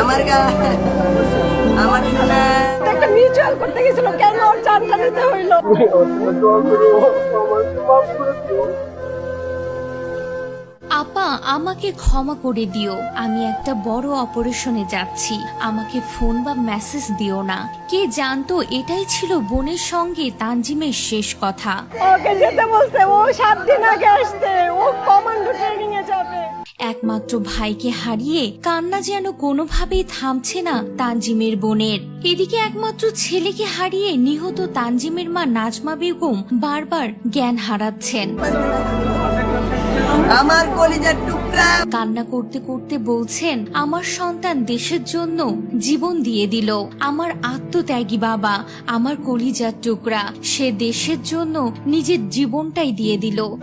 আমার গা আমার সোনা। একটা মিউচুয়াল করতে গেছিল কেন ওর জানটা নিতে হইল? আপা আমাকে ক্ষমা করে দিও। আমি একটা বড় অপারেশনে যাচ্ছি। আমাকে ফোন বা মেসেজ দিও না। কে জানতো এটাই ছিল বোনের সঙ্গে তানজিমের শেষ কথা। ওকে যেতে বলছে ও সাত দিন আগে আসছে। ও একমাত্র ভাইকে হারিয়ে কান্না যেন কোনোভাবেই থামছে না তানজিমের বোনের। এদিকে একমাত্র ছেলেকে হারিয়ে নিহত তানজিমের মা নাজমা বেগম বারবার জ্ঞান হারাচ্ছেন। আমার কলিজার টুকরা। কান্না করতে করতে বলছেন আমার সন্তান দেশের জন্য জীবন দিয়ে দিল। আমার আত্মত্যাগী বাবা আমার কলিজার টুকরা। সে দেশের জন্য নিজের জীবনটাই দিয়ে দিল।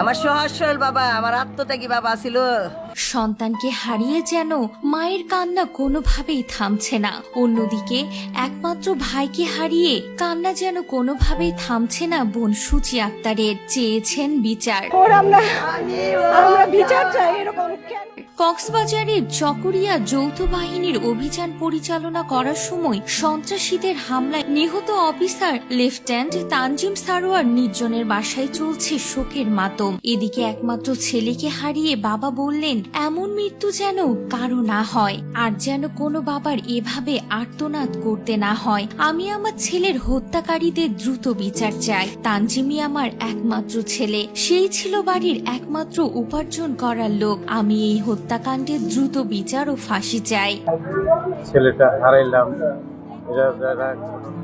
আমার সহজ সরল বাবা আমার আত্মত্যাগী বাবা ছিল। সন্তানকে হারিয়ে যেন মায়ের কান্না কোনোভাবেই থামছে না। অন্যদিকে একমাত্র ভাইকে হারিয়ে কান্না যেন কোনোভাবেই থামছে না বোন সুচি আক্তারের। চেয়েছেন বিচার। ওর আমরা আমরা বিচার চাই এরকম কেন? কক্সবাজারের চকরিয়া যৌথ বাহিনীর অভিযান পরিচালনা করার সময় সন্ত্রাসীদের হামলায় নিহত অফিসার লেফটেন্যান্ট তানজিম সারোয়ার নির্জনের বাসায় চলছে শোকের মাতম। এদিকে একমাত্র ছেলেকে হারিয়ে বাবা বললেন, এমন মৃত্যু যেন কারও না হয়, আর যেন কোনো বাবার এভাবে আর্তনাদ করতে না হয়। আমি আমার ছেলের হত্যাকারীদের দ্রুত বিচার চাই। তানজিমই আমার একমাত্র ছেলে। সেই ছিল বাড়ির একমাত্র উপার্জন করার লোক। আমি এই হত্যাকাণ্ডের দ্রুত বিচার ও ফাঁসি চাই। ছেলেটা হারাইলাম। এরা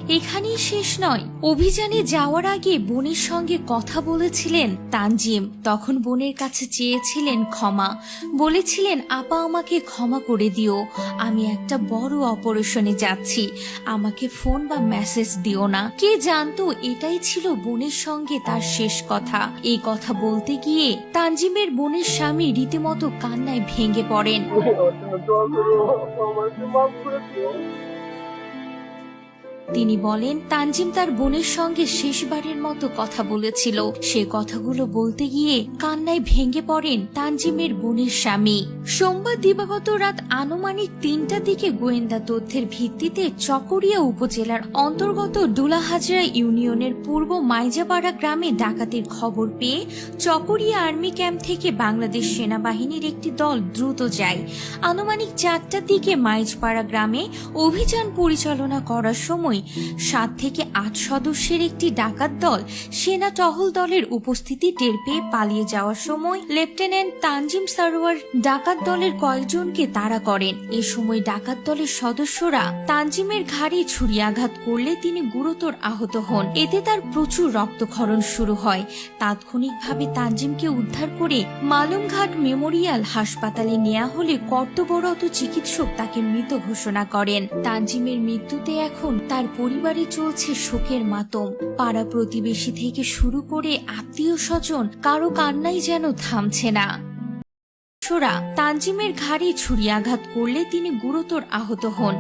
এখানেই শেষ নয়। অভিযানে যাওয়ার আগে বোনের সঙ্গে কথা বলেছিলেন তানজিম। তখন বোনের কাছে চেয়েছিলেন ক্ষমা। বলেছিলেন, আপা, আমাকে ক্ষমা করে দিও। আমি একটা বড় অপারেশনে যাচ্ছি। আমাকে ফোন বা মেসেজ দিও না। কে জানতো, এটাই ছিল বোনের সঙ্গে তার শেষ কথা। এই কথা বলতে গিয়ে তানজিমের বোনের স্বামী রীতিমতো কান্নায় ভেঙে পড়েন। তিনি বলেন, তানজিম তার বোনের সঙ্গে শেষবারের মতো কথা বলেছিল। সে কথাগুলো বলতে গিয়ে কান্নায় ভেঙে পড়েন তানজিমের বোনের স্বামী। সোমবার দিবাগত রাত আনুমানিক তিনটা দিকে গোয়েন্দা তথ্যের ভিত্তিতে চকরিয়া উপজেলার অন্তর্গত ডুলাহাজরা ইউনিয়নের পূর্ব মাইজাপাড়া গ্রামে ডাকাতির খবর পেয়ে চকরিয়া আর্মি ক্যাম্প থেকে বাংলাদেশ সেনাবাহিনীর একটি দল দ্রুত যায়। আনুমানিক চারটার দিকে মাইজপাড়া গ্রামে অভিযান পরিচালনা করার সময় সাত থেকে আট সদস্যের একটি ডাকাত দল সেনা টহল দলের উপস্থিতি টের পেয়ে পালিয়ে যাওয়ার সময় লেফটেন্যান্ট তানজিম সারোয়ার ডাকাত দলের কয়েকজনকে তাড়া করেন। এ সময় ডাকাত দলের সদস্যরা তানজিমের ঘাড়ে ছুরি আঘাত করলে তিনি গুরুতর আহত হন। এতে তার প্রচুর রক্তক্ষরণ শুরু হয়। তাৎক্ষণিকভাবে তানজিমকে উদ্ধার করে মালুমঘাট মেমোরিয়াল হাসপাতালে নেওয়া হলে কর্তব্যরত চিকিৎসক তাকে মৃত ঘোষণা করেন। তানজিমের মৃত্যুতে এখন তার পরিবারে চলছে শোকের মাতম। পাড়া প্রতিবেশী থেকে শুরু করে আত্মীয় স্বজন কারও কান্নাই যেন থামছে না। তানজিমের ঘাড়ে ছুরি আঘাত করলে তিনি গুরুতর আহত হন।